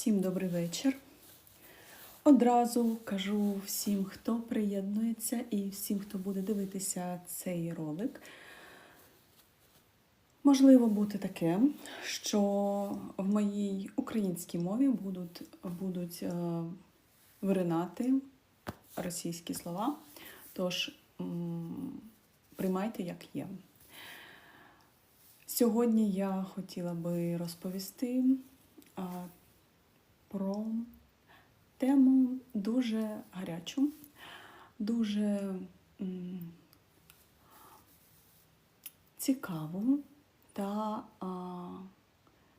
Всім добрий вечір. Одразу кажу всім, хто приєднується, і всім, хто буде дивитися цей ролик. Можливо бути таке, що в моїй українській мові будуть, будуть е, виринати російські слова. Тож м, приймайте як є. Сьогодні я хотіла би розповісти про тему дуже гарячу, дуже цікаву та,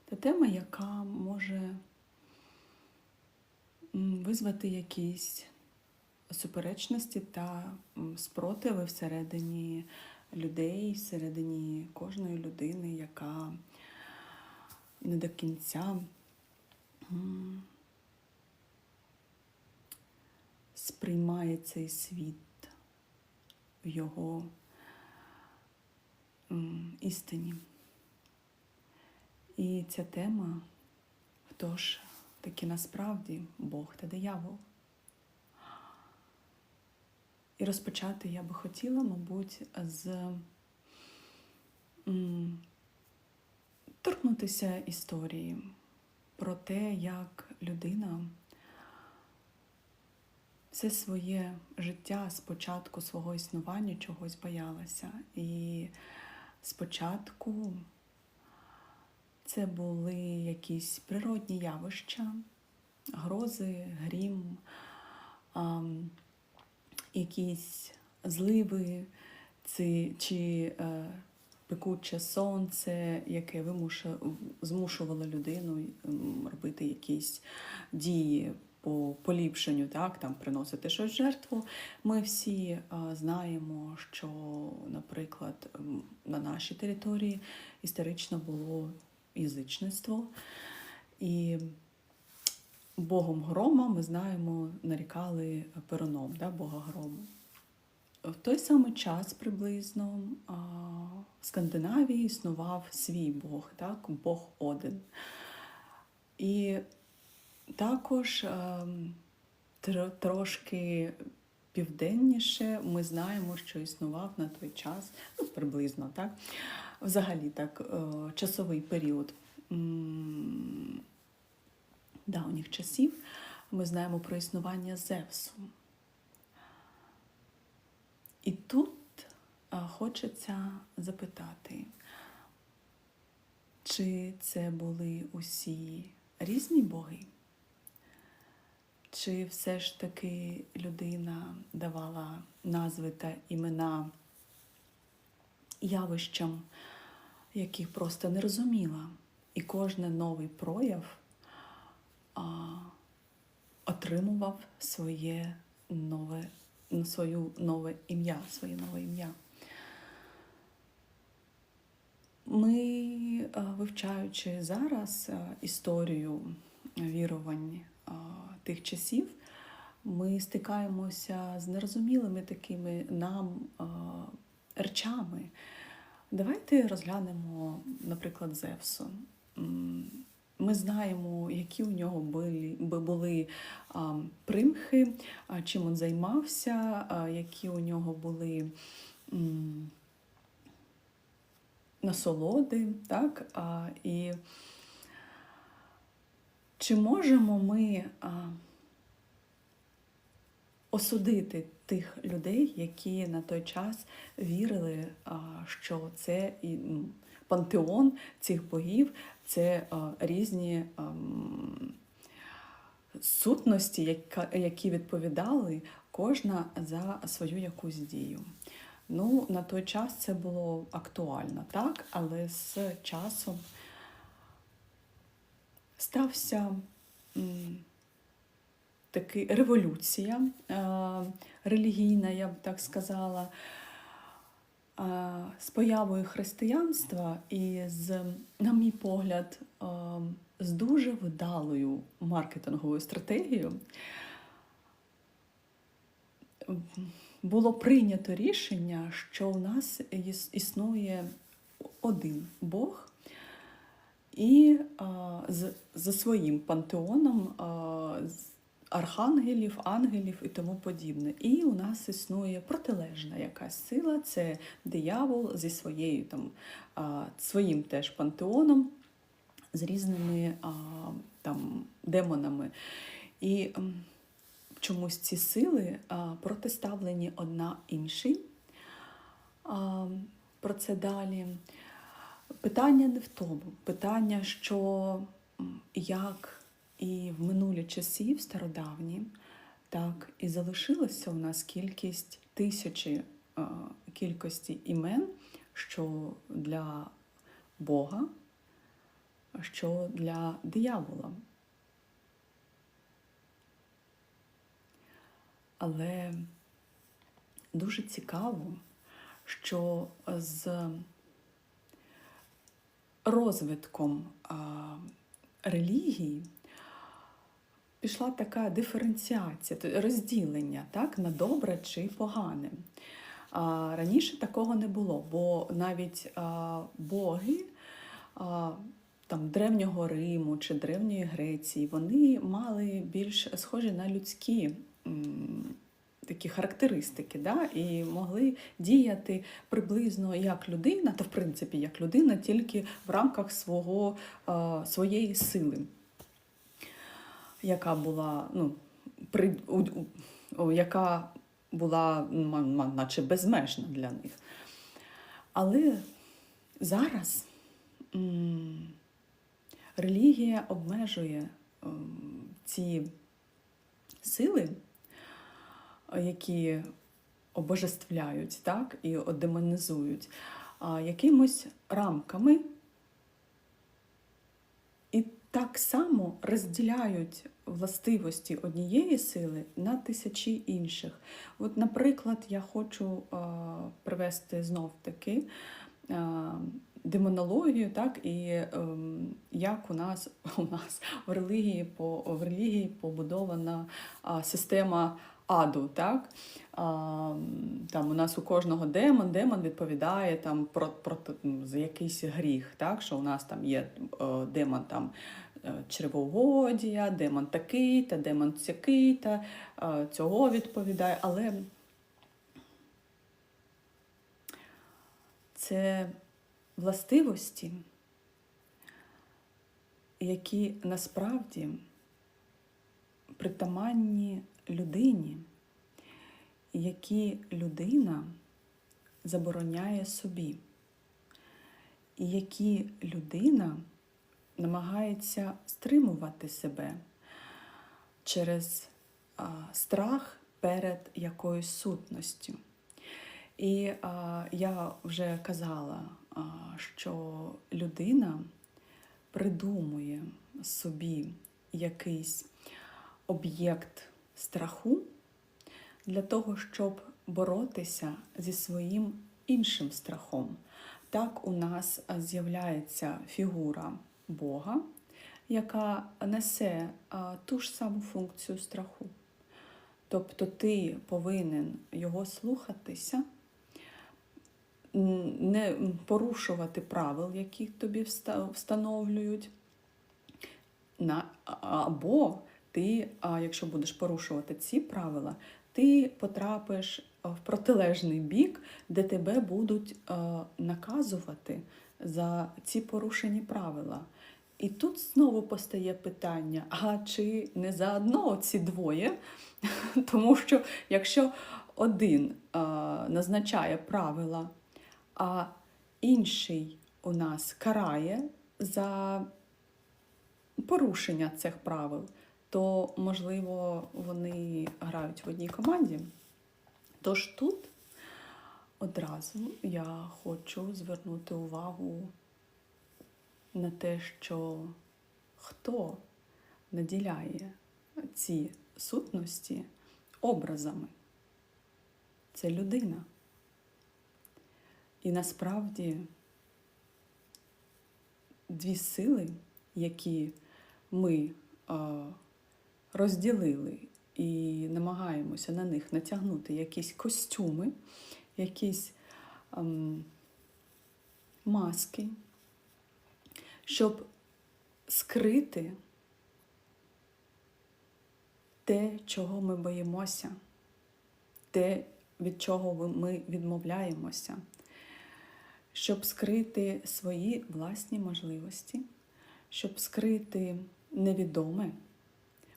та тема, яка може визвати якісь суперечності та спротиви всередині людей, всередині кожної людини, яка не до кінця сприймає цей світ в його істині. І ця тема, хто ж таки насправді Бог та диявол. І розпочати я би хотіла, мабуть, з торкнутися історії про те, як людина все своє життя з початку свого існування чогось боялася. І спочатку це були якісь природні явища, грози, грім. якісь зливи ці, чи е, пекуче сонце, яке вимуше, змушувало людину робити якісь дії по поліпшенню, так, там приносити щось жертву. Ми всі знаємо, що, наприклад, на нашій території історично було язичництво. І Богом грома, ми знаємо, нарікали Перуном, да, Бога грому. В той самий час приблизно в Скандинавії існував свій Бог, так, Бог Один. І також трошки південніше ми знаємо, що існував на той час, ну, приблизно, так, взагалі так, е, часовий період. давніх часів ми знаємо про існування Зевсу. І тут хочеться запитати, чи це були усі різні боги? Чи все ж таки людина давала назви та імена явищам, яких просто не розуміла, і кожен новий прояв а, отримував своє нове, свою нове ім'я, своє нове ім'я. Ми, вивчаючи зараз історію вірувань тих часів, ми стикаємося з нерозумілими такими нам речами. Давайте розглянемо, наприклад, Зевсу. Ми знаємо, які у нього були, би були примхи, чим він займався, які у нього були насолоди, так? І чи можемо ми осудити тих людей, які на той час вірили, що це і м, пантеон цих богів, це різні сутності, які відповідали кожна за свою якусь дію. Ну, на той час це було актуально, так, але з часом стався м, таки революція е, релігійна, я б так сказала, е, з появою християнства і з, на мій погляд, е, з дуже вдалою маркетинговою стратегією було прийнято рішення, що у нас існує один Бог, і а, з, за своїм пантеоном а, з архангелів, ангелів і тому подібне. І у нас існує протилежна якась сила, це диявол зі своєю там, своїм теж пантеоном, з різними там, демонами. І чомусь ці сили протиставлені одна іншій. Про це далі. Питання не в тому. Питання, що як і в минулі часи, в стародавні, так і залишилася у нас кількість тисячі кількості імен, що для Бога, що для диявола. Але дуже цікаво, що з розвитком а, релігії пішла така диференціація, розділення так, на добре чи погане. Раніше такого не було, бо навіть боги там, Древнього Риму чи Древньої Греції вони мали більш схожі на людські такі характеристики, да? і могли діяти приблизно як людина, та в принципі як людина, тільки в рамках свого, своєї сили, яка була, ну, при, у, у- яка була м, м, наче безмежна для них. Але зараз м, релігія обмежує ем, ці сили, які обожествляють так, і демонізують, якимось рамками так само розділяють властивості однієї сили на тисячі інших. От, наприклад, я хочу е, привести знов таки е, демонологію, так, і е, як у нас, у нас в релігії, по, в релігії побудована система аду. Так? А, там у нас у кожного демон, демон відповідає там, про, про, за якийсь гріх, так? що у нас там є е, демон там, е, демон такий, та демон сякий, та е, цього відповідає. Але це властивості, які насправді притаманні людині, які людина забороняє собі, і які людина намагається стримувати себе через страх перед якоюсь сутністю. І а, я вже казала, а, що людина придумує собі якийсь об'єкт страху для того, щоб боротися зі своїм іншим страхом. Так у нас з'являється фігура Бога, яка несе ту ж саму функцію страху. Тобто ти повинен його слухатися, не порушувати правил, які тобі встановлюють. Або ти, якщо будеш порушувати ці правила, ти потрапиш в протилежний бік, де тебе будуть наказувати за ці порушені правила. І тут знову постає питання: а чи не заодно ці двоє? Тому що якщо один назначає правила, а інший у нас карає за порушення цих правил, то можливо вони грають в одній команді. Тож тут одразу я хочу звернути увагу на те, що хто наділяє ці сутності образами. Це людина. І насправді дві сили, які ми а, розділили і намагаємося на них натягнути якісь костюми, якісь ам, маски, щоб скрити те, чого ми боїмося, те, від чого ми відмовляємося, щоб скрити свої власні можливості, щоб скрити невідоме.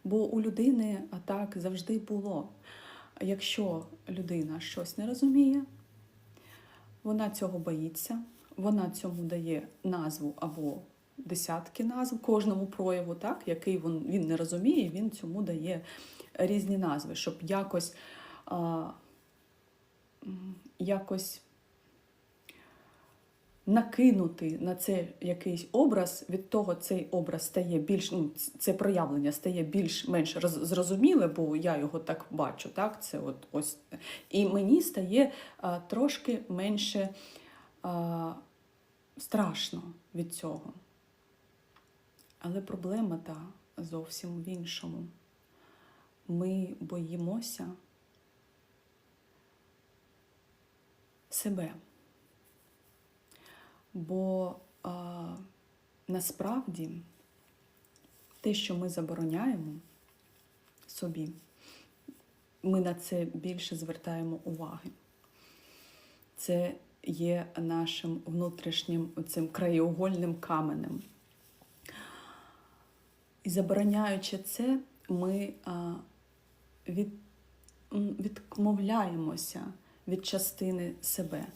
Бо у людини так завжди було. Якщо людина щось не розуміє, вона цього боїться, вона цьому дає назву або десятки назв кожному прояву, так, який він, він не розуміє, він цьому дає різні назви, щоб якось, а, якось накинути на це якийсь образ, від того цей образ стає більш, ну, це проявлення стає більш-менш зрозуміле, бо я його так бачу, так? Це от ось. І мені стає а, трошки менше а, страшно від цього. Але проблема та зовсім в іншому. Ми боїмося себе. Бо а, насправді те, що ми забороняємо собі, ми на це більше звертаємо уваги. Це є нашим внутрішнім цим краєугольним каменем. І забороняючи це, ми а, від, відмовляємося від частини себе.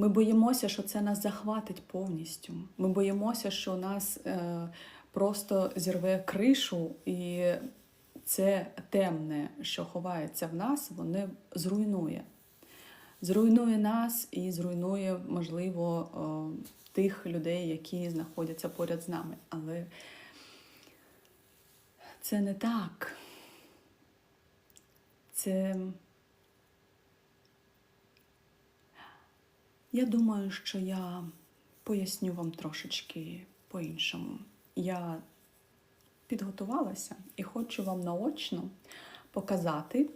Ми боїмося, що це нас захватить повністю. Ми боїмося, що нас е, просто зірве кришу, і це темне, що ховається в нас, воно зруйнує. Зруйнує нас і зруйнує, можливо, е, тих людей, які знаходяться поряд з нами. Але це не так. Це. Я думаю, що я поясню вам трошечки по-іншому. Я підготувалася і хочу вам наочно показати,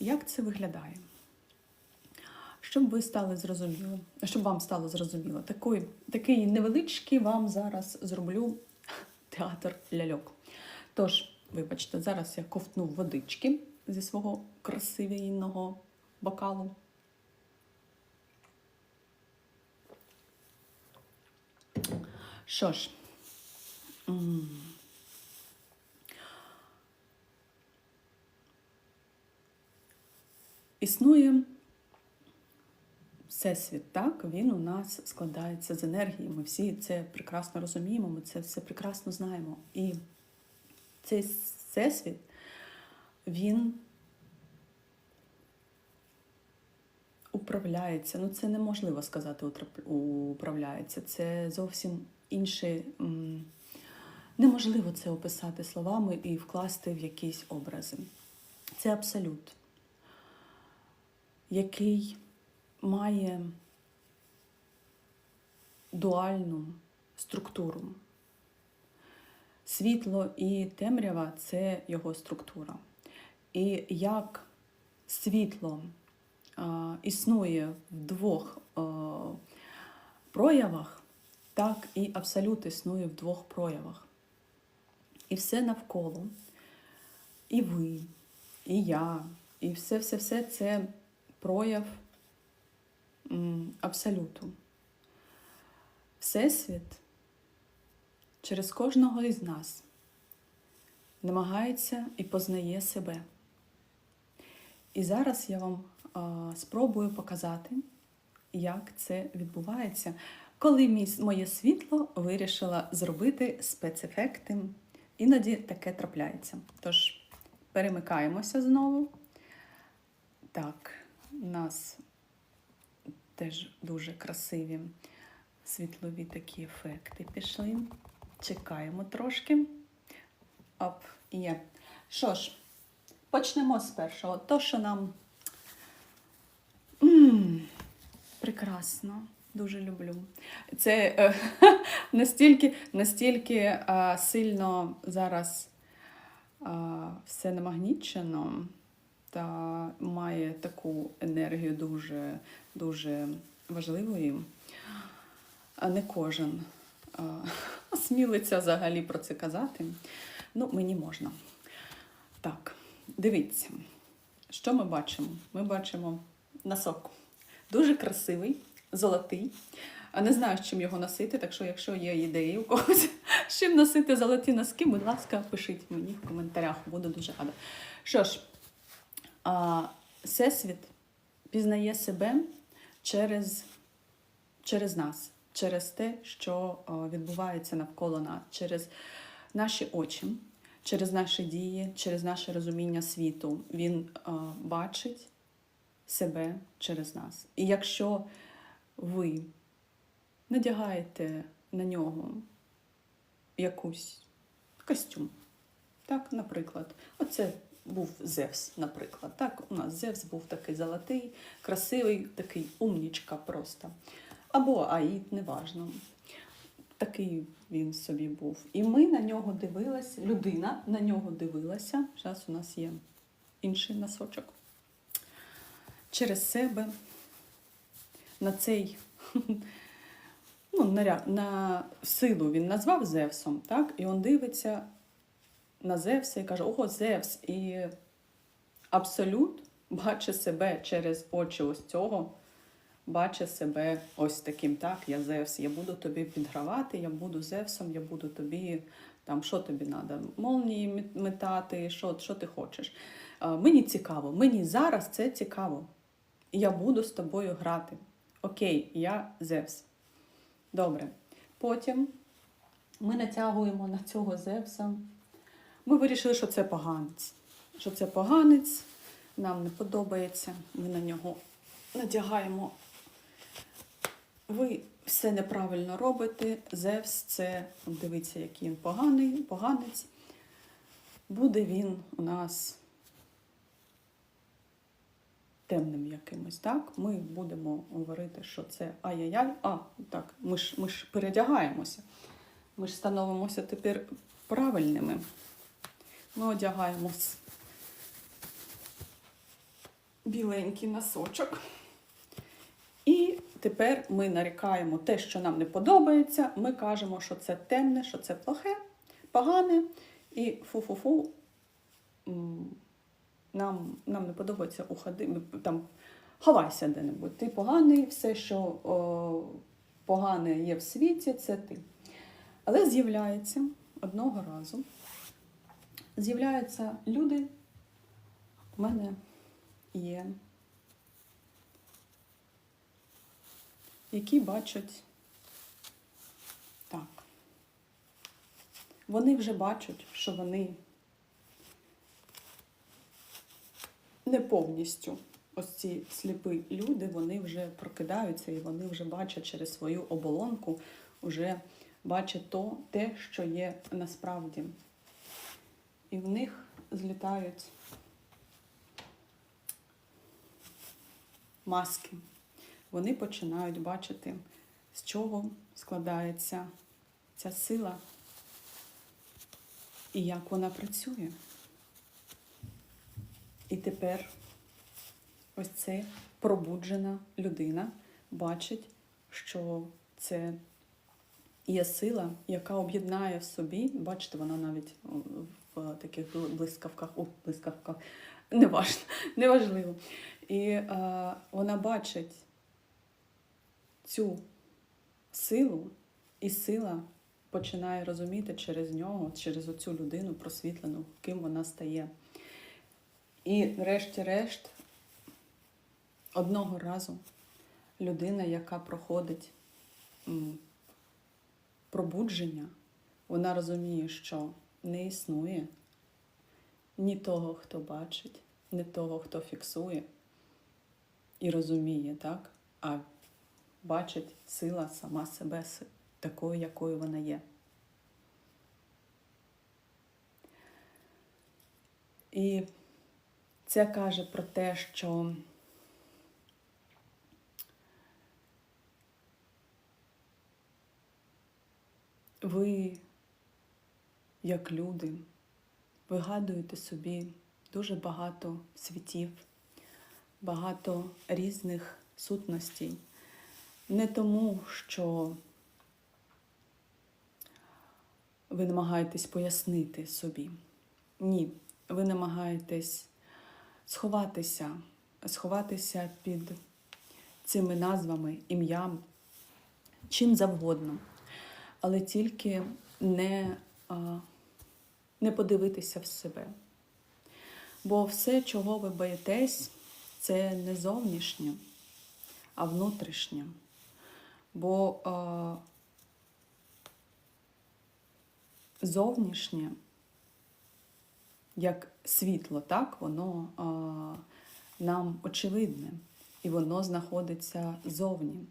як це виглядає. Щоб ви стали зрозуміло, щоб вам стало зрозуміло, такий, такий невеличкий вам зараз зроблю театр ляльок. Тож, вибачте, зараз я ковтну водички зі свого красивійного бокалу. Що ж, існує всесвіт, так? Він у нас складається з енергії. Ми всі це прекрасно розуміємо, ми це все прекрасно знаємо. І цей всесвіт, він управляється. Ну, це неможливо сказати управляється. Це зовсім інше. Неможливо це описати словами і вкласти в якісь образи. Це абсолют, який має дуальну структуру. Світло і темрява це його структура. І як світло а, існує в двох а, проявах, так і абсолют існує в двох проявах. І все навколо, і ви, і я, і все-все-все це прояв абсолюту. Всесвіт через кожного із нас намагається і познає себе. І зараз я вам спробую показати, як це відбувається, коли мій, моє світло вирішила зробити спецефекти. Іноді таке трапляється. Тож перемикаємося знову. Так, у нас теж дуже красиві світлові такі ефекти пішли. Чекаємо трошки. Оп, є. Що ж, почнемо з першого. То, що нам прекрасно, дуже люблю. Це е, настільки, настільки е, сильно зараз е, все намагнічено та має таку енергію дуже, дуже важливою. Не кожен а, осмілиться взагалі про це казати. Ну, мені можна. Так, дивіться, що ми бачимо? Ми бачимо носок. Дуже красивий, золотий. А не знаю, з чим його носити, так що, якщо є ідеї у когось, з чим носити золоті носки, будь ласка, пишіть мені в коментарях, буду дуже рада. Що ж, а, Всесвіт пізнає себе через, через нас, через те, що відбувається навколо нас, через наші очі, через наші дії, через наше розуміння світу. Він а, бачить себе через нас. І якщо ви надягаєте на нього якусь костюм, так, наприклад, оце був Зевс, наприклад. Так, у нас Зевс був такий золотий, красивий, такий умнічка просто. Або Аїд, неважно. Такий він собі був. І ми на нього дивилися, людина на нього дивилася. Зараз у нас є інший носочок. Через себе на цей ну, на, на силу він назвав Зевсом, так? І він дивиться на Зевса і каже: Ого, Зевс! І абсолют бачить себе через очі ось цього, бачить себе ось таким, так, я Зевс, я буду тобі підгравати, я буду Зевсом, я буду тобі, там, що тобі треба, молнії метати, що, що ти хочеш. Мені цікаво, мені зараз це цікаво. Я буду з тобою грати. Окей, я Зевс. Добре. Потім ми натягуємо на цього Зевса. Ми вирішили, що це поганець. Що це поганець, нам не подобається. Ми на нього надягаємо. Ви все неправильно робите. Зевс це, дивіться, який він поганий, поганець. Буде він у нас темним якимось, так? Ми будемо говорити, що це ай-яй-яй. А, так, ми ж, ми ж передягаємося. Ми ж становимося тепер правильними. Ми одягаємо біленький носочок. І тепер ми нарікаємо те, що нам не подобається. Ми кажемо, що це темне, що це плохе, погане, і фу-фу-фу. Нам, нам не подобається уходи, там, ховайся де-небудь. Ти поганий, все, що о, погане є в світі, це ти. Але з'являється одного разу, з'являються люди. У мене є, які бачать так. Вони вже бачать, що вони не повністю. Ось ці сліпі люди, вони вже прокидаються і вони вже бачать через свою оболонку, вже бачать то, те, що є насправді. І в них злітають маски. Вони починають бачити, з чого складається ця сила і як вона працює. І тепер ось ця пробуджена людина бачить, що це є сила, яка об'єднає в собі, бачите, вона навіть в таких блискавках, о, блискавках, неважно, неважливо. І е, вона бачить цю силу, і сила починає розуміти через нього, через оцю людину просвітлену, ким вона стає. І, врешті-решт, одного разу людина, яка проходить пробудження, вона розуміє, що не існує ні того, хто бачить, ні того, хто фіксує і розуміє, так? А бачить сила сама себе такою, якою вона є. І це каже про те, що ви, як люди, вигадуєте собі дуже багато світів, багато різних сутностей. Не тому, що ви намагаєтесь пояснити собі. Ні, ви намагаєтесь сховатися, сховатися під цими назвами, ім'ям, чим завгодно, але тільки не, не подивитися в себе. Бо все, чого ви боїтесь, це не зовнішнє, а внутрішнє. Бо зовнішнє, як світло, так, воно а, нам очевидне, і воно знаходиться зовні.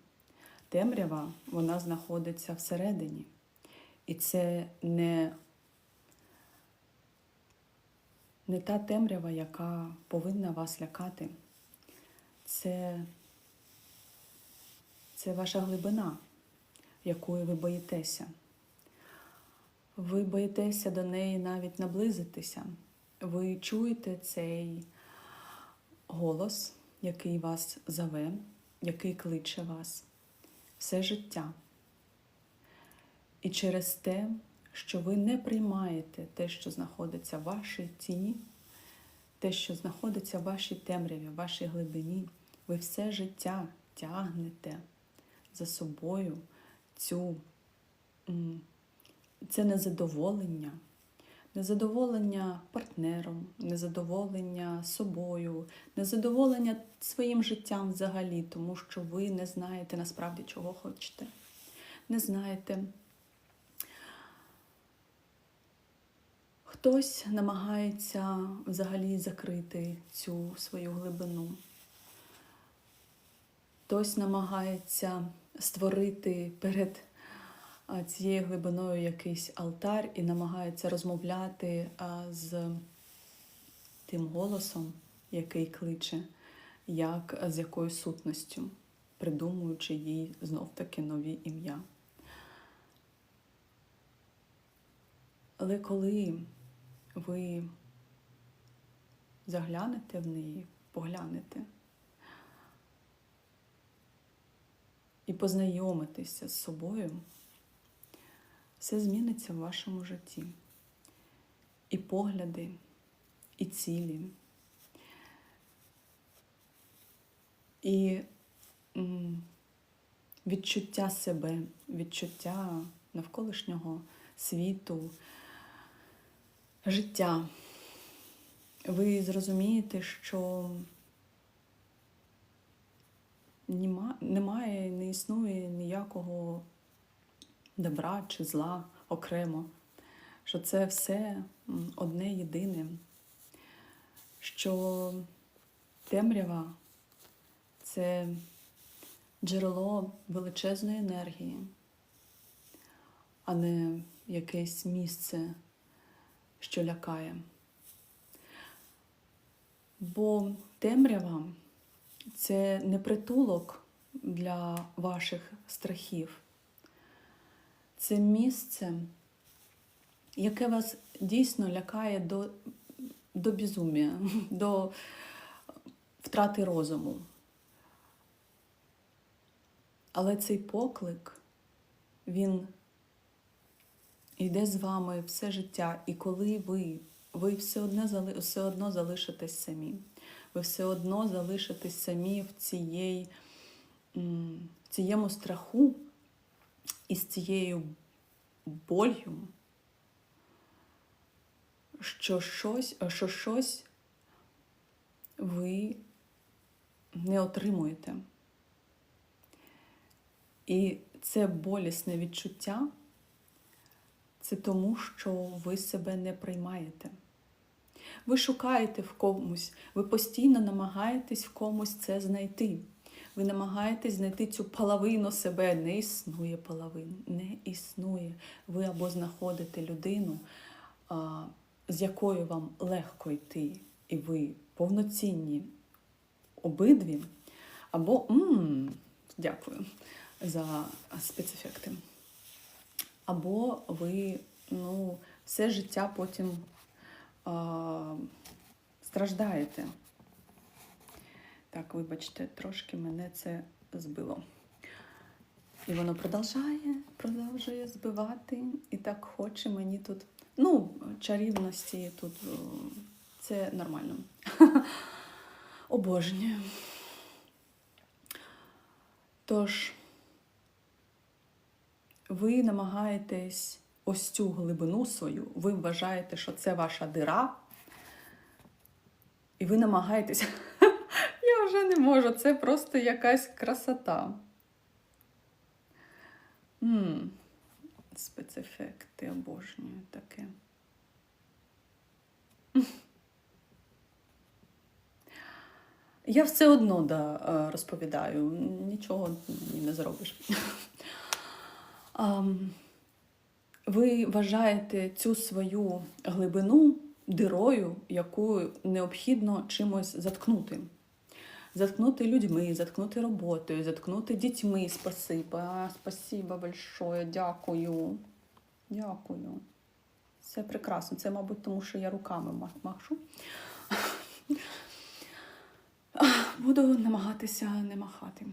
Темрява, вона знаходиться всередині. І це не, не та темрява, яка повинна вас лякати. Це, це ваша глибина, якої ви боїтеся. Ви боїтеся до неї навіть наблизитися. Ви чуєте цей голос, який вас зове, який кличе вас все життя. І через те, що ви не приймаєте те, що знаходиться в вашій тіні, те, що знаходиться в вашій темряві, в вашій глибині, ви все життя тягнете за собою цю, це незадоволення, незадоволення партнером, незадоволення собою, незадоволення своїм життям взагалі, тому що ви не знаєте насправді, чого хочете. Не знаєте. Хтось намагається взагалі закрити цю свою глибину. Хтось намагається створити перед цією глибиною якийсь алтар і намагається розмовляти з тим голосом, який кличе, як з якоюсь сутністю, придумуючи їй знов-таки нові ім'я. Але коли ви заглянете в неї, поглянете і познайомитеся з собою, все зміниться в вашому житті. І погляди, і цілі, і відчуття себе, відчуття навколишнього світу, життя. Ви зрозумієте, що немає, не існує ніякого добра чи зла окремо, що це все одне єдине, що темрява це джерело величезної енергії, а не якесь місце, що лякає. Бо темрява це не притулок для ваших страхів. Це місце, яке вас дійсно лякає до, до безумія, до втрати розуму. Але цей поклик, він йде з вами все життя. І коли ви, ви все одно, все одно залишитесь самі. Ви все одно залишитесь самі в цієї, в цієму страху і з цією болью, що щось, що щось ви не отримуєте. І це болісне відчуття, це тому, що ви себе не приймаєте. Ви шукаєте в комусь, ви постійно намагаєтесь в комусь це знайти. Ви намагаєтесь знайти цю половину себе. Не існує половин, не існує. Ви або знаходите людину, з якою вам легко йти, і ви повноцінні обидві, або м дякую за спецефекти. Або ви ну, все життя потім а, страждаєте. Так, вибачте, трошки мене це збило. І воно продовжує, продовжує збивати. І так хоче мені тут. Ну, чарівності тут це нормально. Обожнюю. Тож, ви намагаєтесь ось цю глибину свою, ви вважаєте, що це ваша дира, і ви намагаєтесь. Вже не можу, це просто якась красота. м Спецефекти обожнюю таке. Я все одно да, е, розповідаю, нічого не зробиш. Ви вважаєте цю свою глибину дирою, яку необхідно чимось заткнути. Заткнути людьми, заткнути роботою, заткнути дітьми. Спасибо, спасибо большое, дякую. Дякую. Це прекрасно. Це, мабуть, тому що я руками ма- машу. Буду намагатися не махати.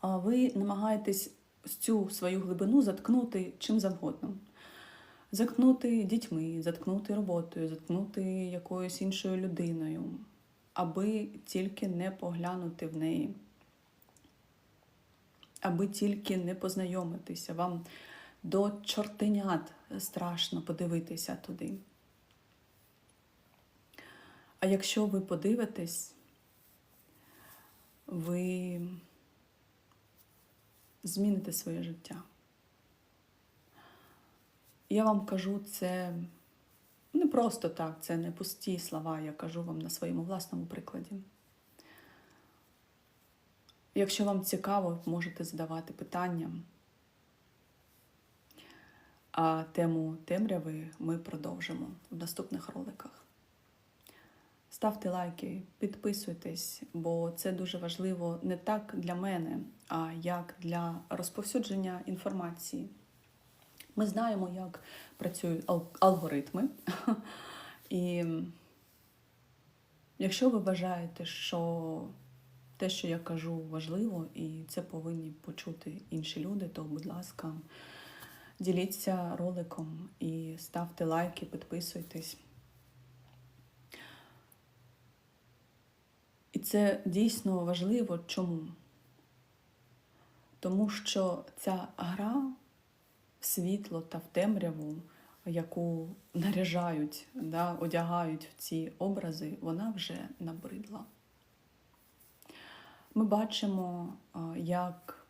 А ви намагаєтесь цю свою глибину заткнути чим завгодно. Заткнути дітьми, заткнути роботою, заткнути якоюсь іншою людиною, аби тільки не поглянути в неї, аби тільки не познайомитися. Вам до чортенят страшно подивитися туди. А якщо ви подивитесь, ви зміните своє життя. Я вам кажу це не просто так, це не пусті слова, я кажу вам на своєму власному прикладі. Якщо вам цікаво, можете задавати питання. А тему темряви ми продовжимо в наступних роликах. Ставте лайки, підписуйтесь, бо це дуже важливо не так для мене, а як для розповсюдження інформації. Ми знаємо, як працюють ал- алгоритми. І якщо ви вважаєте, що те, що я кажу, важливо, і це повинні почути інші люди, то, будь ласка, діліться роликом і ставте лайки, підписуйтесь. І це дійсно важливо. Чому? Тому що ця гра в світло та в темряву, яку наряжають, да, одягають в ці образи, вона вже набридла. Ми бачимо, як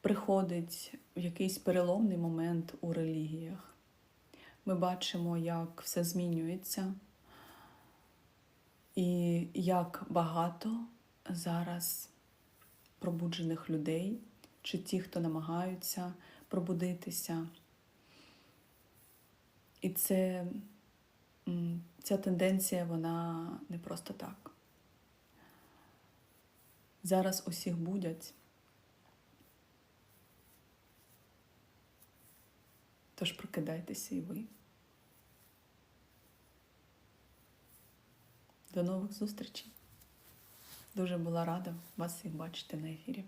приходить якийсь переломний момент у релігіях. Ми бачимо, як все змінюється. І як багато зараз пробуджених людей, чи ті, хто намагаються пробудитися. І це, ця тенденція, вона не просто так. Зараз усіх будять. Тож прокидайтеся і ви. До нових зустрічей. Дуже була рада вас всіх бачити на ефірі.